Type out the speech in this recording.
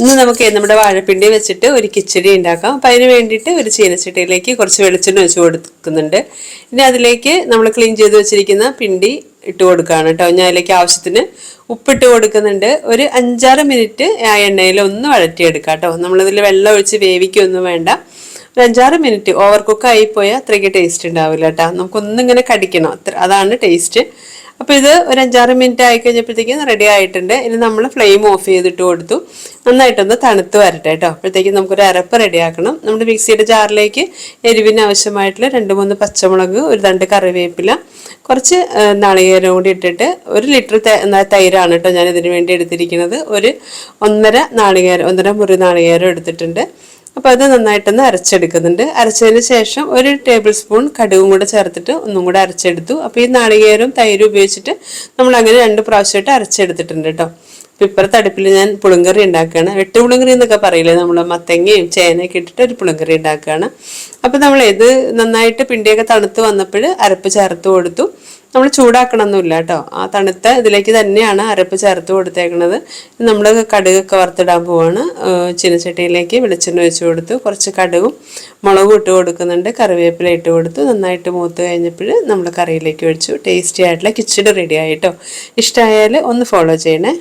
ഇന്ന് നമുക്ക് നമ്മുടെ വാഴപ്പിണ്ടി വെച്ചിട്ട് ഒരു കിച്ചടി ഉണ്ടാക്കാം. അപ്പം അതിന് വേണ്ടിയിട്ട് ഒരു ചീനച്ചട്ടിയിലേക്ക് കുറച്ച് വെളിച്ചെണ്ണ വെച്ച് കൊടുക്കുന്നുണ്ട്. ഇനി അതിലേക്ക് നമ്മൾ ക്ലീൻ ചെയ്ത് വെച്ചിരിക്കുന്ന പിണ്ടി ഇട്ട് കൊടുക്കുകയാണ് കേട്ടോ. ഞാൻ അതിലേക്ക് ആവശ്യത്തിന് ഉപ്പിട്ട് കൊടുക്കുന്നുണ്ട്. ഒരു അഞ്ചാറ് മിനിറ്റ് ആ എണ്ണയിൽ ഒന്ന് വഴറ്റിയെടുക്കാം കേട്ടോ. നമ്മളിതിൽ വെള്ളം ഒഴിച്ച് വേവിക്കൊന്നും വേണ്ട. ഒരു അഞ്ചാറ് മിനിറ്റ് ഓവർ കുക്ക് ആയിപ്പോയാൽ അത്രയ്ക്ക് ടേസ്റ്റ് ഉണ്ടാവില്ല കേട്ടോ. നമുക്കൊന്നിങ്ങനെ കടിക്കണം. അത്ര അതാണ് ടേസ്റ്റ് അപ്പോൾ ഇത് ഒരു അഞ്ചാറ് മിനിറ്റ് ആയി കഴിഞ്ഞപ്പോഴത്തേക്കും റെഡി ആയിട്ടുണ്ട്. ഇനി നമ്മൾ ഫ്ലെയിം ഓഫ് ചെയ്തിട്ട് കൊടുത്തു. നന്നായിട്ടൊന്ന് തണുത്ത് വരട്ടെ കേട്ടോ അപ്പോഴത്തേക്കും നമുക്കൊരു അരപ്പ് റെഡിയാക്കണം നമ്മുടെ മിക്സിയുടെ ജാറിലേക്ക് എരിവിന് ആവശ്യമായിട്ടുള്ള രണ്ട് മൂന്ന് പച്ചമുളക് ഒരു രണ്ട് കറിവേപ്പില കുറച്ച് നാളികേരം കൂടി ഇട്ടിട്ട് ഒരു ലിറ്റർ തൈരാണ് കേട്ടോ ഞാൻ ഇതിന് വേണ്ടി എടുത്തിരിക്കുന്നത്. ഒരു ഒന്നര നാളികേരം ഒന്നര മുറി നാളികേരം എടുത്തിട്ടുണ്ട്. അപ്പോൾ അത് നന്നായിട്ടൊന്ന് അരച്ചെടുക്കുന്നുണ്ട്. അരച്ചതിന് ശേഷം ഒരു ടേബിൾ സ്പൂൺ കടുകും കൂടെ ചേർത്തിട്ട് ഒന്നും കൂടെ അരച്ചെടുത്തു. അപ്പോൾ ഈ നാളികേരവും തൈരും ഉപയോഗിച്ചിട്ട് നമ്മൾ അങ്ങനെ രണ്ട് പ്രാവശ്യമായിട്ട് അരച്ചെടുത്തിട്ടുണ്ട് കേട്ടോ അപ്പം ഇപ്പുറത്തെ അടുപ്പിൽ ഞാൻ പുളിങ്കറി ഉണ്ടാക്കുകയാണ്. വെട്ട് പുളിങ്കറി എന്നൊക്കെ പറയില്ലേ? നമ്മൾ മത്തങ്ങയും ചേനയൊക്കെ ഇട്ടിട്ട് ഒരു പുളിങ്കറി ഉണ്ടാക്കുകയാണ്. അപ്പോൾ നമ്മൾ ഇത് നന്നായിട്ട് പിണ്ടിയൊക്കെ തണുത്ത് വന്നപ്പോൾ അരപ്പ് ചേർത്ത് കൊടുത്തു. നമ്മൾ ചൂടാക്കണമൊന്നുമില്ല കേട്ടോ. ആ തണുത്ത ഇതിലേക്ക് തന്നെയാണ് അരപ്പ് ചേർത്ത് കൊടുത്തേക്കുന്നത് നമ്മൾ കടുകൊക്കെ വറുത്തിടാൻ പോവാണ്. ചീനച്ചട്ടിയിലേക്ക് വെളിച്ചെണ്ണ ഒഴിച്ചു കൊടുത്തു. കുറച്ച് കടുകും മുളകും ഇട്ട് കൊടുക്കുന്നുണ്ട്. കറിവേപ്പില ഇട്ട് കൊടുത്തു. നന്നായിട്ട് മൂത്ത് കഴിഞ്ഞപ്പോൾ നമ്മൾ കറിയിലേക്ക് ഒഴിച്ചു. ടേസ്റ്റി ആയിട്ടുള്ള കിച്ചടി റെഡി ആയിട്ടോ ഇഷ്ടമായാൽ ഒന്ന് ഫോളോ ചെയ്യണേ.